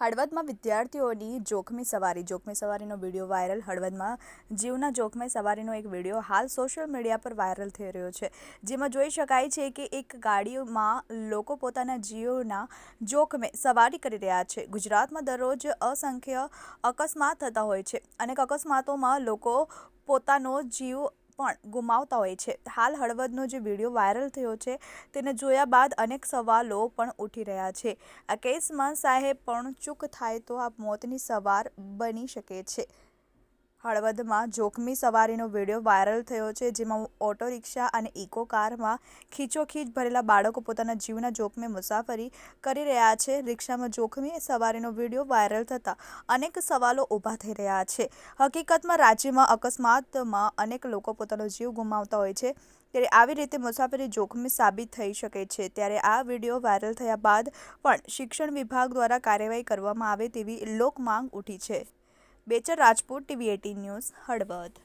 હળવદમાં વિદ્યાર્થીઓની જોખમી સવારી, જોખમી સવારીનો વીડિયો વાયરલ, હળવદમાં જીવના જોખમે સવારીનો એક વીડિયો હાલ સોશિયલ મીડિયા પર વાયરલ થઈ રહ્યો છે. જેમાં જોઈ શકાય છે કે એક ગાડીમાં લોકો પોતાના જીવના જોખમે સવારી કરી રહ્યા છે. ગુજરાતમાં દરરોજ અસંખ્ય અકસ્માત થતા હોય છે. અનેક અકસ્માતોમાં લોકો પોતાનો જીવ પણ ગુમાવતા હોય છે. હાલ હળવદનો જે વીડિયો વાયરલ થયો છે, તેને જોયા બાદ અનેક સવાલો પણ ઉઠી રહ્યા છે. આ કેસમાં સાહેબ પણ ચૂક થાય તો આ મોતની સવાર બની શકે છે. હળવદમાં જોખમી સવારીનો વીડિયો વાયરલ થયો છે, જેમાં ઓટો રિક્ષા અને ઇકો કારમાં ખીચોખીચ ભરેલા બાળકો પોતાના જીવના જોખમે મુસાફરી કરી રહ્યા છે. રિક્ષામાં જોખમી સવારીનો વીડિયો વાયરલ થતાં અનેક સવાલો ઊભા થઈ રહ્યા છે. હકીકતમાં રાજ્યમાં અકસ્માતમાં અનેક લોકો પોતાનો જીવ ગુમાવતા હોય છે. ત્યારે આવી રીતે મુસાફરી જોખમી સાબિત થઈ શકે છે. ત્યારે આ વીડિયો વાયરલ થયા બાદ પણ શિક્ષણ વિભાગ દ્વારા કાર્યવાહી કરવામાં આવે તેવી લોકમાંગ ઉઠી છે. Bechar Rajput TV eighteen news Halvad.